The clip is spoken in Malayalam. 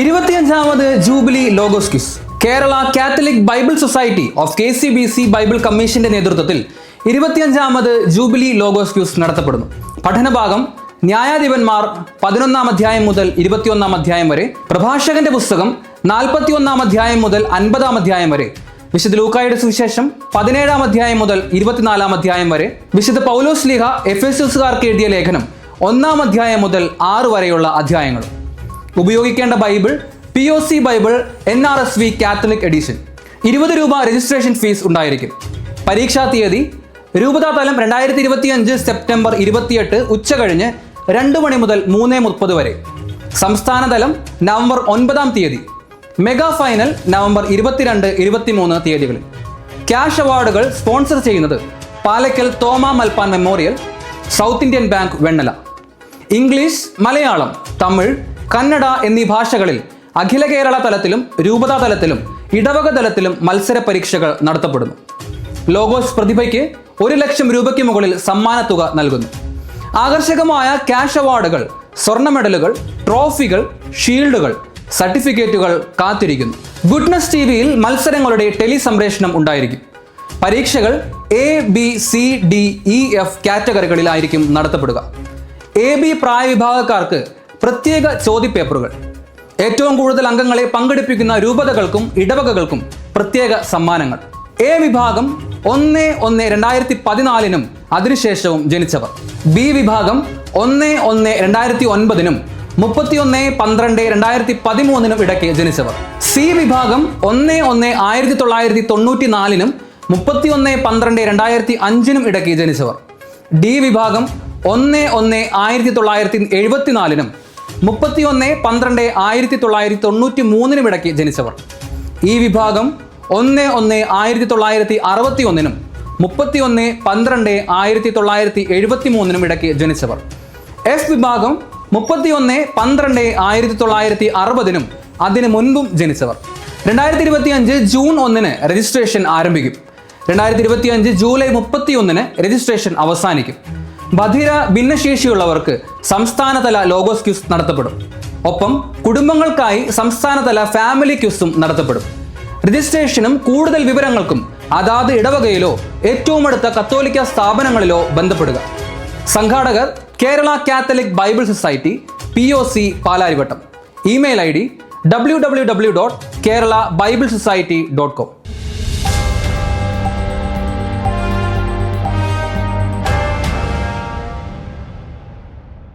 ഇരുപത്തിയഞ്ചാമത് jubilee Logos quiz Kerala Catholic Bible society of K C B C Bible കമ്മീഷന്റെ നേതൃത്വത്തിൽ ഇരുപത്തിയഞ്ചാമത് ജൂബിലി ലോഗോസ് ക്യൂസ് നടത്തപ്പെടുന്നു. പഠനഭാഗം ന്യായാധിപന്മാർ പതിനൊന്നാം അധ്യായം മുതൽ ഇരുപത്തിയൊന്നാം അധ്യായം വരെ പ്രഭാഷകന്റെ പുസ്തകം നാൽപ്പത്തിയൊന്നാം അധ്യായം മുതൽ അൻപതാം അധ്യായം വരെ വിശുദ്ധ ലൂക്കായുടെ സുവിശേഷം പതിനേഴാം അധ്യായം മുതൽ ഇരുപത്തിനാലാം അധ്യായം വരെ വിശുദ്ധ പൗലോസ് ലീഹ എഫ് എസ് എസുകാർക്ക് എഴുതിയ ലേഖനം ഒന്നാം അധ്യായം മുതൽ ആറ് വരെയുള്ള അധ്യായങ്ങളും. ഉപയോഗിക്കേണ്ട Bible P O C Bible N R S V Catholic edition ഇരുപത് രൂപ രജിസ്ട്രേഷൻ ഫീസ് ഉണ്ടായിരിക്കും. പരീക്ഷാ തീയതി രൂപതാ തലം രണ്ടായിരത്തി ഇരുപത്തി അഞ്ച് സെപ്റ്റംബർ ഇരുപത്തിയെട്ട് ഉച്ച കഴിഞ്ഞ് രണ്ട് മണി മുതൽ മൂന്ന് മുപ്പത് വരെ. സംസ്ഥാന തലം നവംബർ ഒൻപതാം തീയതി. മെഗാ ഫൈനൽ നവംബർ ഇരുപത്തിരണ്ട് ഇരുപത്തിമൂന്ന് തീയതികളിൽ. ക്യാഷ് അവാർഡുകൾ സ്പോൺസർ ചെയ്യുന്നത് Palakkal Thoma Malpan memorial South Indian bank Vennala. English Malayalam Tamil Kannada എന്നീ ഭാഷകളിൽ അഖില കേരള തലത്തിലും രൂപതാ തലത്തിലും ഇടവക തലത്തിലും മത്സര പരീക്ഷകൾ നടത്തപ്പെടുന്നു. ലോഗോസ് പ്രതിഭയ്ക്ക് ഒരു ലക്ഷം രൂപയ്ക്ക് മുകളിൽ സമ്മാനത്തുക നൽകുന്നു. ആകർഷകമായ ക്യാഷ് അവാർഡുകൾ സ്വർണ മെഡലുകൾ ട്രോഫികൾ ഷീൽഡുകൾ സർട്ടിഫിക്കറ്റുകൾ കാത്തിരിക്കുന്നു. ഗുഡ്നസ് ടി വിയിൽ മത്സരങ്ങളുടെ ടെലി സംപ്രേഷണം ഉണ്ടായിരിക്കും. പരീക്ഷകൾ A B C D E F കാറ്റഗറികളിലായിരിക്കും നടത്തപ്പെടുക. എ ബി പ്രായവിഭാഗക്കാർക്ക് പ്രത്യേക ചോദ്യപേപ്പറുകൾ. ഏറ്റവും കൂടുതൽ അംഗങ്ങളെ പങ്കെടുപ്പിക്കുന്ന രൂപതകൾക്കും ഇടവകകൾക്കും പ്രത്യേക സമ്മാനങ്ങൾ. എ വിഭാഗം ഒന്ന് ഒന്ന് രണ്ടായിരത്തി പതിനാലിനും അതിനുശേഷവും ജനിച്ചവർ. ബി വിഭാഗം ഒന്ന് ഒന്ന് രണ്ടായിരത്തി ഒൻപതിനും മുപ്പത്തിയൊന്ന് പന്ത്രണ്ട് രണ്ടായിരത്തി പതിമൂന്നിനും ഇടയ്ക്ക് ജനിച്ചവർ. സി വിഭാഗം ഒന്ന് ഒന്ന് ആയിരത്തി തൊള്ളായിരത്തി തൊണ്ണൂറ്റി നാലിനും മുപ്പത്തിയൊന്ന് പന്ത്രണ്ട് രണ്ടായിരത്തി അഞ്ചിനും ഇടയ്ക്ക് ജനിച്ചവർ. ഡി വിഭാഗം ഒന്ന് ഒന്ന് ആയിരത്തി തൊള്ളായിരത്തി എഴുപത്തിനാലിനും മുപ്പത്തിയൊന്ന് പന്ത്രണ്ട് ആയിരത്തി തൊള്ളായിരത്തി തൊണ്ണൂറ്റി മൂന്നിനും ഇടയ്ക്ക് ജനിച്ചവർ. ഈ വിഭാഗം ഒന്ന് ഒന്ന് ആയിരത്തി തൊള്ളായിരത്തി അറുപത്തി ഒന്നിനും മുപ്പത്തി ഒന്ന് പന്ത്രണ്ട് ആയിരത്തി തൊള്ളായിരത്തി എഴുപത്തി മൂന്നിനും ഇടയ്ക്ക് ജനിച്ചവർ. എഫ് വിഭാഗം മുപ്പത്തി ഒന്ന് പന്ത്രണ്ട് ആയിരത്തി തൊള്ളായിരത്തി അറുപതിനും അതിനു മുൻപും ജനിച്ചവർ. രണ്ടായിരത്തി ഇരുപത്തി അഞ്ച് ജൂൺ ഒന്നിന് രജിസ്ട്രേഷൻ ആരംഭിക്കും. രണ്ടായിരത്തി ഇരുപത്തി അഞ്ച് ജൂലൈ മുപ്പത്തി ഒന്നിന് രജിസ്ട്രേഷൻ അവസാനിക്കും. ബധിര ഭിന്നശേഷിയുള്ളവർക്ക് സംസ്ഥാനതല ലോഗോസ് ക്യൂസ് നടത്തപ്പെടും. ഒപ്പം കുടുംബങ്ങൾക്കായി സംസ്ഥാനതല ഫാമിലി ക്യൂസും നടത്തപ്പെടും. രജിസ്ട്രേഷനും കൂടുതൽ വിവരങ്ങൾക്കും അതാത് ഇടവകയിലോ ഏറ്റവും അടുത്ത കത്തോലിക്ക സ്ഥാപനങ്ങളിലോ ബന്ധപ്പെടുക. സംഘാടകർ Kerala Catholic Bible society P O C Palarivattom. Email I D W W W dot Kerala Bible society dot com.